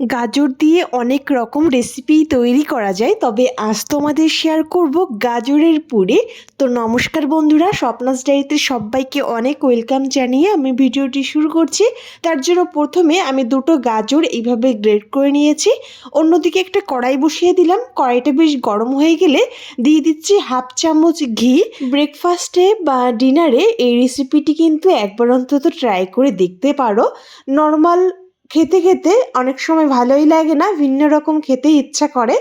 গাজর দিয়ে অনেক রকম রেসিপি তৈরি করা যায়, তবে আজ তোমাদের শেয়ার করব গাজরের পুরে। তো নমস্কার বন্ধুরা, স্বপ্নাস ডায়েরিতে সবাইকে অনেক ওয়েলকাম জানিয়ে আমি ভিডিওটি শুরু করছি। তার জন্য প্রথমে আমি দুটো গাজর এইভাবে গ্রেড করে নিয়েছি। অন্যদিকে একটা কড়াই বসিয়ে দিলাম। কড়াইটা বেশ গরম হয়ে গেলে দিয়ে দিচ্ছি হাফ চামচ ঘি। ব্রেকফাস্টে বা ডিনারে এই রেসিপিটি কিন্তু একবার অন্তত ট্রাই করে দেখতে পারো। নর্মাল খেতে খেতে অনেক সময় ভালোই লাগে না, ভিন্ন রকম খেতে ইচ্ছা করে,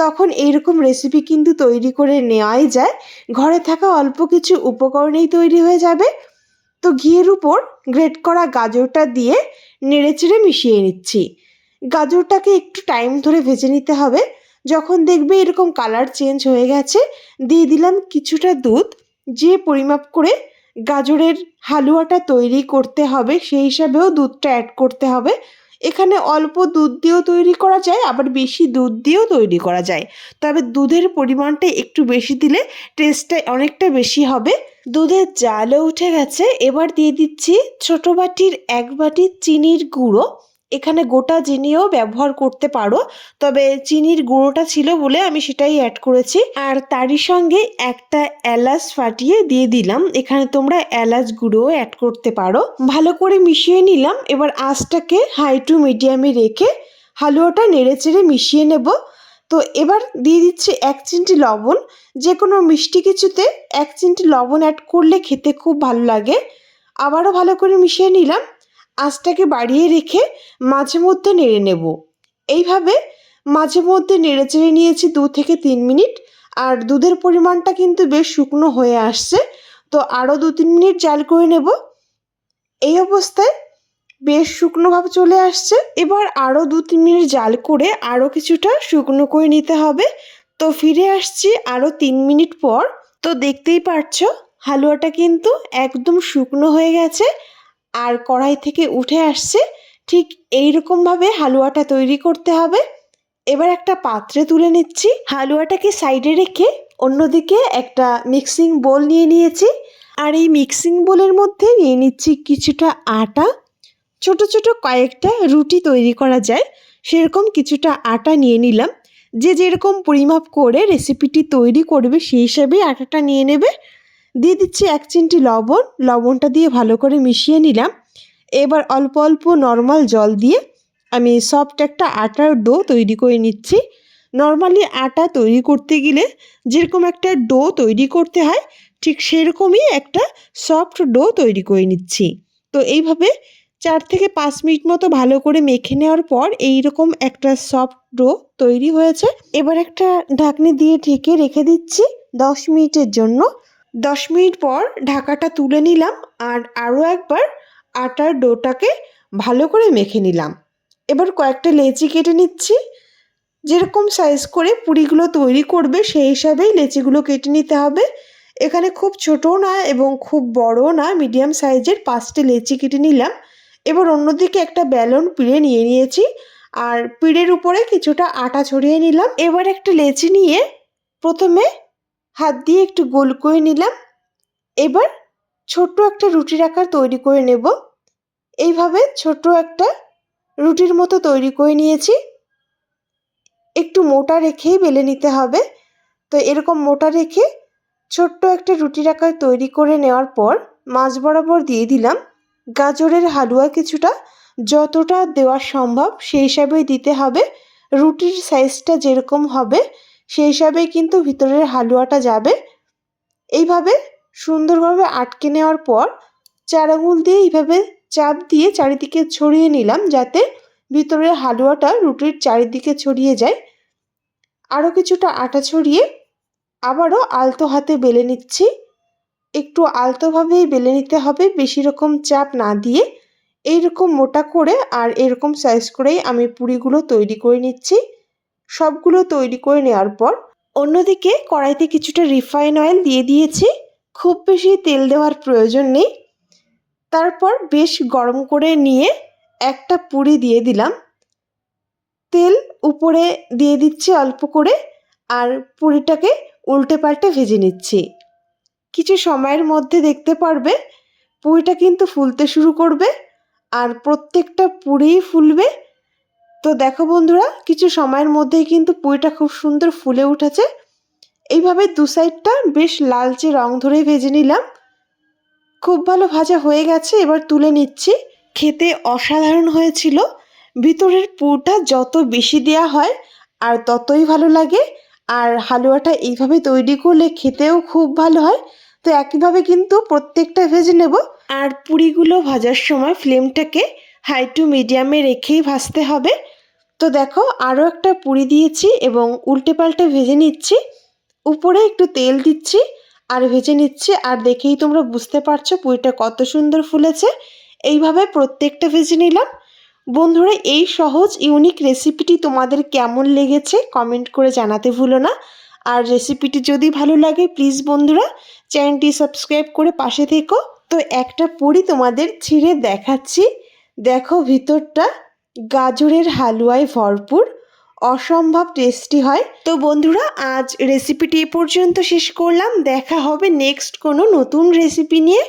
তখন এইরকম রেসিপি কিন্তু তৈরি করে নেওয়াই যায়। ঘরে থাকা অল্প কিছু উপকরণেই তৈরি হয়ে যাবে। তো ঘিয়ের উপর গ্রেট করা গাজরটা দিয়ে নেড়েচেড়ে মিশিয়ে নিচ্ছি। গাজরটাকে একটু টাইম ধরে ভেজে নিতে হবে। যখন দেখবে এরকম কালার চেঞ্জ হয়ে গেছে, দিয়ে দিলাম কিছুটা দুধ, যে পরিমাপ করে গাজরের হালুয়াটা তৈরি করতে হবে, সেই হিসাবেও দুধটা অ্যাড করতে হবে। এখানে অল্প দুধ দিয়েও তৈরি করা যায়, আবার বেশি দুধ দিয়েও তৈরি করা যায়। তবে দুধের পরিমাণটা একটু বেশি দিলে টেস্টটা অনেকটা বেশি হবে। দুধের জালও উঠে গেছে। এবার দিয়ে দিচ্ছি ছোটো বাটির এক বাটি চিনির গুঁড়ো। এখানে গোটা চিনিও ব্যবহার করতে পারো। তবে চিনির গুঁড়োটা ছিল বলে আমি সেটাই অ্যাড করেছি। আর তারই সঙ্গে একটা এলাচ ফাটিয়ে দিয়ে দিলাম। এখানে তোমরা এলাচ গুঁড়োও অ্যাড করতে পারো। ভালো করে মিশিয়ে নিলাম। এবার আঁচটাকে হাই টু মিডিয়ামে রেখে হালুয়াটা নেড়ে চেড়ে মিশিয়ে নেব। তো এবার দিয়ে দিচ্ছি এক চিমটি লবণ। যে কোনো মিষ্টি কিছুতে এক চিমটি লবণ অ্যাড করলে খেতে খুব ভালো লাগে। আবারও ভালো করে মিশিয়ে নিলাম। আঁচটাকে বাড়িয়ে রেখে মাঝে মধ্যে নেড়ে নেব। এইভাবে মাঝে মধ্যে নেড়ে চেড়ে নিয়েছি দু থেকে তিন মিনিট, আর দুধের পরিমাণটা কিন্তু বেশ শুকনো হয়ে আসছে, তো আরও দু তিন মিনিট জাল করে নেব। এই অবস্থায় বেশ শুকনোভাবে চলে আসছে, এবার আরও দু তিন মিনিট জাল করে আরও কিছুটা শুকনো করে নিতে হবে। তো ফিরে আসছি আরও তিন মিনিট পর, তো দেখতেই পারছ হালুয়াটা কিন্তু একদম শুকনো হয়ে গেছে আর কড়াই থেকে উঠে আসছে, ঠিক এই রকমভাবে হালুয়াটা তৈরি করতে হবে। এবার একটা পাত্রে তুলে নিচ্ছি। হালুয়াটাকে সাইডে রেখে অন্যদিকে একটা মিক্সিং বোল নিয়ে নিয়েছি। আর এই মিক্সিং বোলের মধ্যে নিয়ে নিচ্ছি কিছুটা আটা। ছোট ছোট কয়েকটা রুটি তৈরি করা যায়। সেরকম কিছুটা আটা নিয়ে নিলাম। যে যেরকম পরিমাপ করে রেসিপিটি তৈরি করবে সেই হিসাবেই আটাটা নিয়ে নেবে। দিয়ে দিচ্ছি এক চিমটি লবণ, লবণটা দিয়ে ভালো করে মিশিয়ে নিলাম। এবার অল্প অল্প নর্মাল জল দিয়ে আমি সফট একটা আটার ডো তৈরি করে নিচ্ছি। নর্মালি আটা তৈরি করতে গেলে যেরকম একটা ডো তৈরি করতে হয়, ঠিক সেরকমই একটা সফট ডো তৈরি করে নিচ্ছি। তো এইভাবে চার থেকে পাঁচ মিনিট মতো ভালো করে মেখে নেওয়ার পর এই রকম একটা সফট ডো তৈরি হয়েছে। এবার একটা ঢাকনি দিয়ে ঢেকে রেখে দিচ্ছি দশ মিনিটের জন্য। দশ মিনিট পর ঢাকাটা তুলে নিলাম আর আরও একবার আটার ডোটাকে ভালো করে মেখে নিলাম। এবার কয়েকটা লেচি কেটে নিচ্ছি। যেরকম সাইজ করে পুরিগুলো তৈরি করবে সেই হিসাবেই লেচিগুলো কেটে নিতে হবে। এখানে খুব ছোটও না এবং খুব বড়ও না মিডিয়াম সাইজের পাঁচটি লেচি কেটে নিলাম। এবার অন্যদিকে একটা ব্যালন পিড়ে নিয়ে নিয়েছি আর পিড়ের উপরে কিছুটা আটা ছড়িয়ে নিলাম। এবার একটা লেচি নিয়ে প্রথমে হাত দিয়ে একটু গোল করে নিলাম। এবার ছোট্ট একটা রুটির আকার তৈরি করে নেব। এইভাবে ছোট্ট একটা রুটির মতো তৈরি করে নিয়েছি। একটু মোটা রেখেই বেলে নিতে হবে। তো এরকম মোটা রেখে ছোট্ট একটা রুটির আকার তৈরি করে নেওয়ার পর মাছ বরাবর দিয়ে দিলাম। গাজরের হালুয়া কিছুটা যতটা দেওয়া সম্ভব সেই হিসাবেই দিতে হবে। রুটির সাইজটা যেরকম হবে সেই হিসাবেই কিন্তু ভিতরের হালুয়াটা যাবে। এইভাবে সুন্দরভাবে আটকে নেওয়ার পর চার আঙুল দিয়ে এইভাবে চাপ দিয়ে চারিদিকে ছড়িয়ে নিলাম যাতে ভিতরের হালুয়াটা রুটির চারিদিকে ছড়িয়ে যায়। আরও কিছুটা আটা ছড়িয়ে আবারও আলতো হাতে বেলে নিচ্ছি। একটু আলতোভাবেই বেলে নিতে হবে, বেশি রকম চাপ না দিয়ে। এইরকম মোটা করে আর এরকম সাইজ করেই আমি পুরিগুলো তৈরি করে নিচ্ছি। সবগুলো তৈরি করে নেওয়ার পর অন্যদিকে কড়াইতে কিছুটা রিফাইন অয়েল দিয়ে দিয়েছি। খুব বেশি তেল দেওয়ার প্রয়োজন নেই। তারপর বেশ গরম করে নিয়ে একটা পুরি দিয়ে দিলাম। তেল উপরে দিয়ে দিচ্ছি অল্প করে আর পুরিটাকে উল্টে পাল্টে ভেজে নিচ্ছি। কিছু সময়ের মধ্যে দেখতে পারবে, পুরিটা কিন্তু ফুলতে শুরু করবে আর প্রত্যেকটা পুরিই ফুলবে। তো দেখো বন্ধুরা, কিছু সময়ের মধ্যেই কিন্তু পুরিটা খুব সুন্দর ফুলে উঠেছে। এইভাবে দু সাইডটা বেশ লালচে রং ধরে ভেজে নিলাম। খুব ভালো ভাজা হয়ে গেছে, এবার তুলে নিচ্ছি। খেতে অসাধারণ হয়েছিল। ভিতরের পুরটা যত বেশি দেওয়া হয় আর ততই ভালো লাগে। আর হালুয়াটা এইভাবে তৈরি করলে খেতেও খুব ভালো হয়। তো একইভাবে কিন্তু প্রত্যেকটা ভেজে নেব। আর পুরিগুলো ভাজার সময় ফ্লেমটাকে হাই টু মিডিয়ামে রেখেই ভাজতে হবে। তো দেখো আরও একটা পুরি দিয়েছি এবং উল্টে পাল্টে ভেজে নিচ্ছি। উপরে একটু তেল দিচ্ছি আর ভেজে নিচ্ছি। আর দেখেই তোমরা বুঝতে পারছ পুরিটা কত সুন্দর ফুলেছে। এইভাবে প্রত্যেকটা ভেজে নিলাম। বন্ধুরা, এই সহজ ইউনিক রেসিপিটি তোমাদের কেমন লেগেছে কমেন্ট করে জানাতে ভুলো না। আর রেসিপিটি যদি ভালো লাগে প্লিজ বন্ধুরা, চ্যানেলটি সাবস্ক্রাইব করে পাশে থেকো। তো একটা পুরি তোমাদের ছিঁড়ে দেখাচ্ছি। দেখো ভিতরটা। গাজরের হালুয়ায় ভরপুর, অসম্ভব টেস্টি হয়। তো বন্ধুরা, আজ রেসিপিটি এ পর্যন্ত শেষ করলাম। দেখা হবে নেক্সট কোনো নতুন রেসিপি নিয়ে।